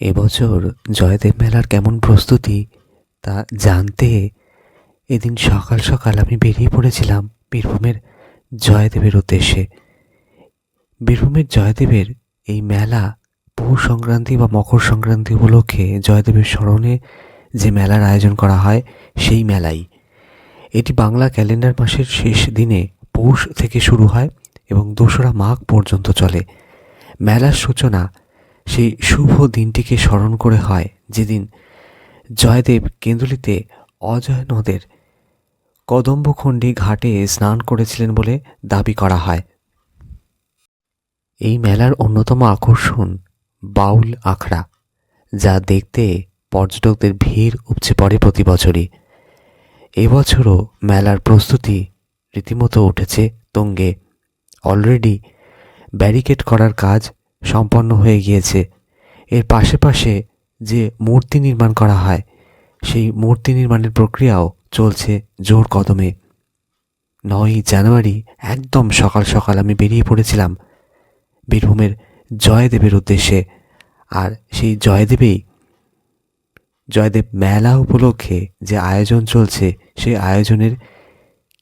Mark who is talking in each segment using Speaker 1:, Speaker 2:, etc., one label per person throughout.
Speaker 1: এবছর জয়দেব মেলার কেমন প্রস্তুতি তা জানতে এদিন সকাল সকাল আমি বেরিয়ে পড়েছিলাম বীরভূমের জয়দেবের উদ্দেশ্যে। বীরভূমের জয়দেবের এই মেলা পৌষ সংক্রান্তি বা মকর সংক্রান্তি উপলক্ষে জয়দেবের স্মরণে যে মেলার আয়োজন করা হয়, সেই মেলাই। এটি বাংলা ক্যালেন্ডার মাসের শেষ দিনে পৌষ থেকে শুরু হয় এবং দোসরা মাঘ পর্যন্ত চলে। মেলার সূচনা সেই শুভ দিনটিকে স্মরণ করে হয় যেদিন জয়দেব কেন্দুলিতে অজয় নদের কদম্বখণ্ডী ঘাটে স্নান করেছিলেন বলে দাবি করা হয়। এই মেলার অন্যতম আকর্ষণ বাউল আখড়া, যা দেখতে পর্যটকদের ভিড় উপচে পড়ে প্রতি বছরই। এবছরও মেলার প্রস্তুতি রীতিমতো উঠেছে তুঙ্গে। অলরেডি ব্যারিকেড করার কাজ সম্পন্ন হয়ে গিয়েছে। এর পাশে পাশে যে মূর্তি নির্মাণ করা হয়, সেই মূর্তি নির্মাণের প্রক্রিয়াও চলছে জোর কদমে। নয়ই জানুয়ারি একদম সকাল সকাল আমি বেরিয়ে পড়েছিলাম বীরভূমের জয়দেবের উদ্দেশ্যে। আর সেই জয়দেবেই জয়দেব মেলা উপলক্ষে যে আয়োজন চলছে, সেই আয়োজনের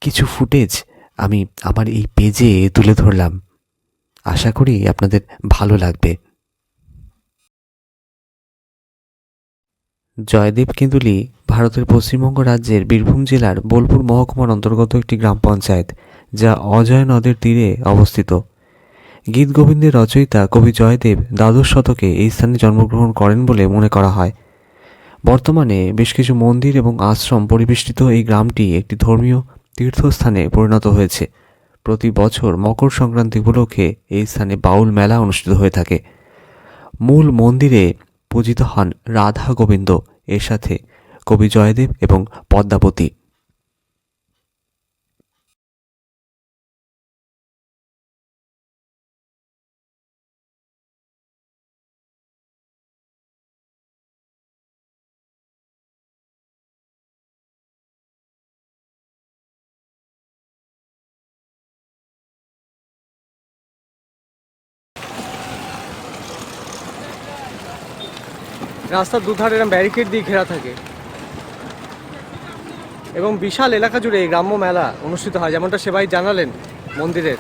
Speaker 1: কিছু ফুটেজ আমি আমার এই পেজে তুলে ধরলাম। আশা করি আপনাদের ভালো লাগবে। জয়দেব কেন্দুলি ভারতের পশ্চিমবঙ্গ রাজ্যের বীরভূম জেলার বোলপুর মহকুমার অন্তর্গত একটি গ্রাম পঞ্চায়েত, যা অজয় নদের তীরে অবস্থিত। গীত গোবিন্দের রচয়িতা কবি জয়দেব দ্বাদশ শতকে এই স্থানে জন্মগ্রহণ করেন বলে মনে করা হয়। বর্তমানে বেশ কিছু মন্দির এবং আশ্রম পরিবেষ্টিত এই গ্রামটি একটি ধর্মীয় তীর্থস্থানে পরিণত হয়েছে। প্রতি বছর মকর সংক্রান্তি উপলক্ষে এই স্থানে বাউল মেলা অনুষ্ঠিত হয়ে থাকে। মূল মন্দিরে পূজিত হন রাধা গোবিন্দ, এর সাথে কবি জয়দেব এবং পদ্মাবতী।
Speaker 2: রাস্তার দুধারে এরকম ব্যারিকেড দিয়ে ঘেরা থাকে। এবং বিশাল এলাকা জুড়ে এই গ্রাম্য মেলা অনুষ্ঠিত হয়, যেমনটা সেবাই জানালেন মন্দিরের।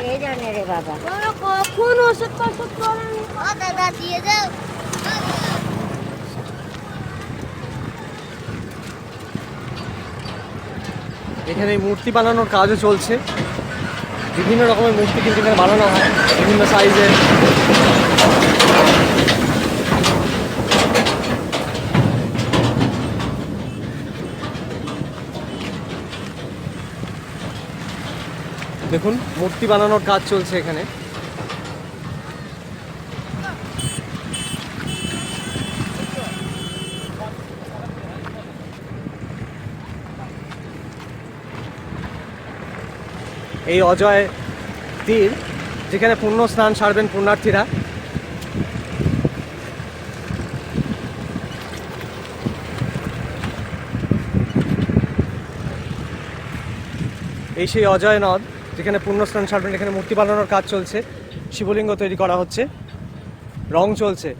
Speaker 3: কে জানে রে বাবা?
Speaker 4: কখন ওষুধ ফষুধ করেন
Speaker 3: দাদা দিয়ে যাও
Speaker 2: এখানে মূর্তি বানানোর কাজও চলছে। বিভিন্ন রকমের মূর্তি কিন্তু এখানে বানানো হয় বিভিন্ন সাইজের দেখুন, মূর্তি বানানোর কাজ চলছে এখানে। এই অজয় তীর, যেখানে পুণ্য স্নান সারবেন পুণ্যার্থীরা। এই সেই অজয় নদ যেখানে পুণ্য স্নান সারবেন, এখানে মূর্তি বানানোর কাজ চলছে, শিবলিঙ্গ তৈরি করা হচ্ছে, রং চলছে।